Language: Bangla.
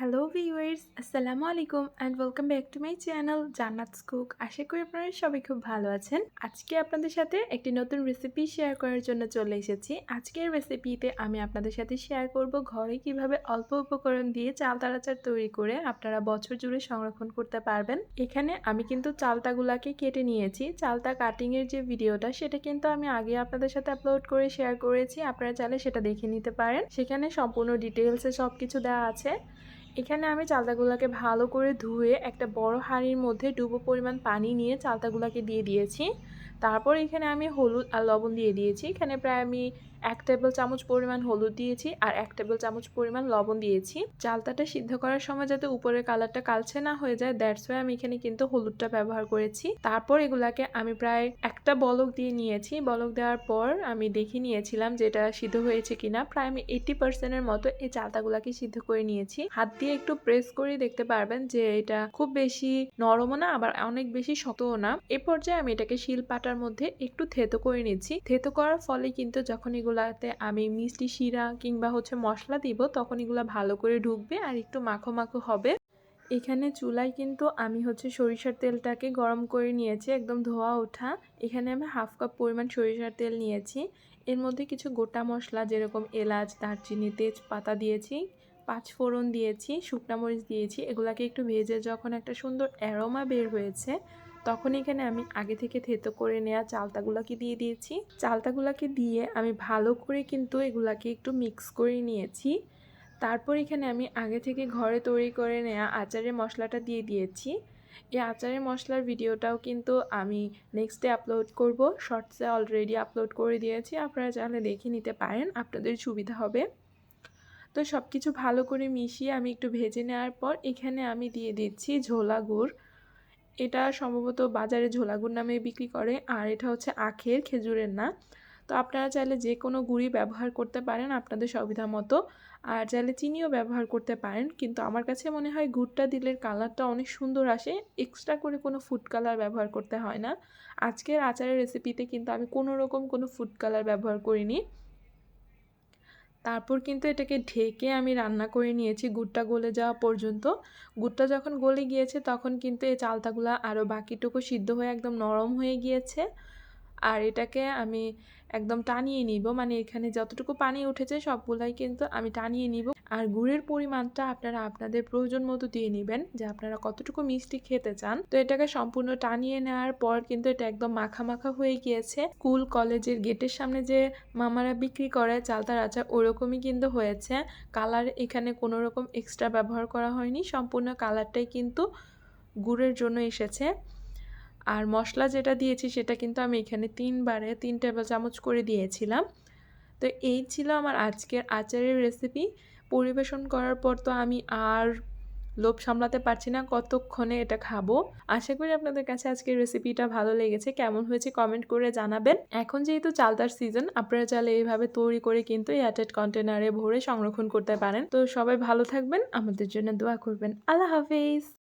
হ্যালো ভিউয়ার্স আসসালামু আলাইকুম and welcome back to my channel Jannat's cook আশা করি আপনারা সবাই খুব ভালো আছেন। আজকে আপনাদের সাথে একটি নতুন রেসিপি শেয়ার করার জন্য চলে এসেছি। আজকের রেসিপিতে আমি আপনাদের সাথে শেয়ার করব ঘরে কীভাবে অল্প উপকরণ দিয়ে চালতার আচার তৈরি করে আপনারা বছর জুড়ে সংরক্ষণ করতে পারবেন। এখানে আমি কিন্তু চালতাগুলাকে কেটে নিয়েছি। চালতা কাটিংয়ের যে ভিডিওটা, সেটা কিন্তু আমি আগে আপনাদের সাথে আপলোড করে শেয়ার করেছি। আপনারা চাইলে সেটা দেখে নিতে পারেন। সেখানে সম্পূর্ণ ডিটেলসে সব কিছু দেওয়া আছে। এখানে আমি চালতাগুলোকে ভালো করে ধুয়ে একটা বড় হাঁড়ির মধ্যে ডুবো পরিমাণ পানি নিয়ে চালতাগুলোকে দিয়ে দিয়েছি। তারপর এখানে আমি হলুদ আর লবণ দিয়ে দিয়েছি। এখানে প্রায় আমি এক টেবিল চামচ পরিমাণ হলুদ দিয়েছি আর এক টেবিল চামচ পরিমাণ লবণ দিয়েছি। চালতাটা সিদ্ধ করার সময় যাতে উপরের কালারটা কালচে না হয়ে যায় দ্যাটস ওয়াই আমি এখানে কিন্তু হলুদটা ব্যবহার করেছি। তারপর এগুলাকে আমি প্রায় একটা বলক দিয়ে নিয়েছি। বলক দেওয়ার পর আমি দেখে নিয়েছিলাম যে এটা সিদ্ধ হয়েছে কিনা। প্রায় আমি এইটি পার্সেন্টের মতো এই চালতাগুলাকে সিদ্ধ করে নিয়েছি। হাত দিয়ে একটু প্রেস করে দেখতে পারবেন যে এটা খুব বেশি নরমও না, আবার অনেক বেশি শক্তও না। এ পর্যায়ে আমি এটাকে শিল পাটার মধ্যে একটু থেতো করে নিচ্ছি। থেতো করার ফলে কিন্তু যখন এগুলাতে আমি মিষ্টি শিরা কিংবা হচ্ছে মশলা দিব, তখন এগুলা ভালো করে ঢুকবে আর একটু মাখো মাখো হবে। এখানে চুলায় কিন্তু আমি হচ্ছে সরিষার তেলটাকে গরম করে নিয়েছি, একদম ধোয়া ওঠা। এখানে আমি হাফ কাপ পরিমাণ সরিষার তেল নিয়েছি। এর মধ্যে কিছু গোটা মশলা, যেরকম এলাচ, দারচিনি, তেজপাতা দিয়েছি। পাঁচ ফোড়ন দিয়েছি, শুকনা মরিচ দিয়েছি, এগুলাকে একটু ভেজে যখন একটা সুন্দর অ্যারোমা বের হয়েছে, তখন এখানে আমি আগে থেকে থেতো করে নেওয়া চালতাগুলাকে দিয়ে দিয়েছি। চালতাগুলাকে দিয়ে আমি ভালো করে কিন্তু এগুলাকে একটু মিক্স করে নিয়েছি। তারপর এখানে আমি আগে থেকে ঘরে তৈরি করে নেওয়া আচারের মশলাটা দিয়ে দিয়েছি। এই আচারের মশলার ভিডিওটাও কিন্তু আমি নেক্সট ডে আপলোড করব। শর্টসে অলরেডি আপলোড করে দিয়েছি, আপনারা চাইলে দেখে নিতে পারেন, আপনাদের সুবিধা হবে। তো সব কিছু ভালো করে মিশিয়ে আমি একটু ভেজে নেওয়ার পর এখানে আমি দিয়ে দিচ্ছি ঝোলা গুড়। এটা সম্ভবত বাজারে ঝোলাগুড় নামে বিক্রি করে, আর এটা হচ্ছে আখের, খেজুরের না। তো আপনারা চাইলে যে কোনো গুড়ি ব্যবহার করতে পারেন আপনাদের সুবিধা মতো, আর চাইলে চিনিও ব্যবহার করতে পারেন। কিন্তু আমার কাছে মনে হয় গুড়টা দিলে কালারটা অনেক সুন্দর আসে, এক্সট্রা করে কোনো ফুড কালার ব্যবহার করতে হয় না। আজকের আচারের রেসিপিতে কিন্তু আমি কোনো রকম কোনো ফুড কালার ব্যবহার করিনি। তারপর কিন্তু এটাকে ঢেকে আমি রান্না করে নিয়েছি গুড়টা গলে যাওয়া পর্যন্ত। গুড়টা যখন গলে গিয়েছে তখন কিন্তু এই চালতাগুলো আরও বাকিটুকু সিদ্ধ হয়ে একদম নরম হয়ে গিয়েছে। আর এটাকে আমি একদম টানিয়ে নিব। মানে এখানে যতটুকু পানি উঠেছে সবগুলাই কিন্তু আমি টানিয়ে নিব। আর গুড়ের পরিমাণটা আপনারা আপনাদের প্রয়োজন মতো দিয়ে নেবেন, যে আপনারা কতটুকু মিষ্টি খেতে চান। তো এটাকে সম্পূর্ণ টানিয়ে নেওয়ার পর কিন্তু এটা একদম মাখা মাখা হয়ে গিয়েছে। স্কুল, কলেজের গেটের সামনে যে মামারা বিক্রি করে চালতার আচার ওরকমই কিন্তু হয়েছে। কালার এখানে কোনো রকম এক্সট্রা ব্যবহার করা হয়নি। সম্পূর্ণ কালারটাই কিন্তু গুড়ের জন্য এসেছে। আর মশলা যেটা দিয়েছি সেটা কিন্তু আমি এখানে তিনবারে, তিন টেবিল চামচ করে দিয়েছিলাম। তো এই ছিল আমার আজকের আচারের রেসিপি পরিবেশন করার পর তো আমি আর লোভ সামলাতে পারছি না, কতক্ষণে এটা খাব। আশা করি আপনাদের কাছে আজকের রেসিপিটা ভালো লেগেছে। কেমন হয়েছে কমেন্ট করে জানাবেন। এখন যেহেতু চালতার সিজন আপনারা চাইলে এইভাবে তৈরি করে কিন্তু এয়ারটাইট কন্টেনারে ভরে সংরক্ষণ করতে পারেন। তো সবাই ভালো থাকবেন, আমাদের জন্য দোয়া করবেন। আল্লাহ হাফিজ!